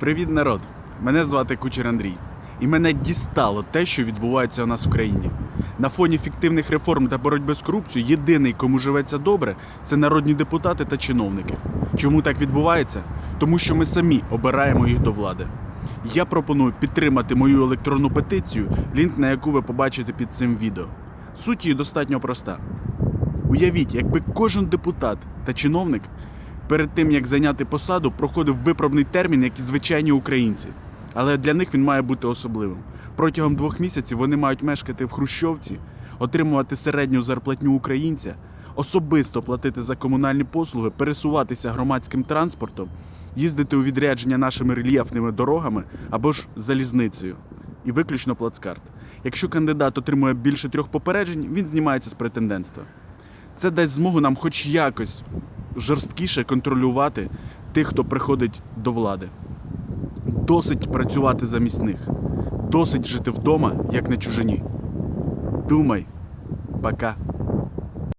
Привіт, народ! Мене звати Кучер Андрій. І мене дістало те, що відбувається у нас в країні. На фоні фіктивних реформ та боротьби з корупцією єдиний, кому живеться добре, це народні депутати та чиновники. Чому так відбувається? Тому що ми самі обираємо їх до влади. Я пропоную підтримати мою електронну петицію, лінк на яку ви побачите під цим відео. Суть її достатньо проста. Уявіть, якби кожен депутат та чиновник перед тим як зайняти посаду, проходив виправний термін, як і звичайні українці. Але для них він має бути особливим. Протягом двох місяців вони мають мешкати в Хрущовці, отримувати середню зарплатню українця, особисто платити за комунальні послуги, пересуватися громадським транспортом, їздити у відрядження нашими рельєфними дорогами або ж залізницею. І виключно плацкарт. Якщо кандидат отримує більше трьох попереджень, він знімається з претендентства. Це дасть змогу нам хоч якось жорсткіше контролювати тих, хто приходить до влади. Досить працювати замість них. Досить жити вдома, як на чужині. Думай. Пока.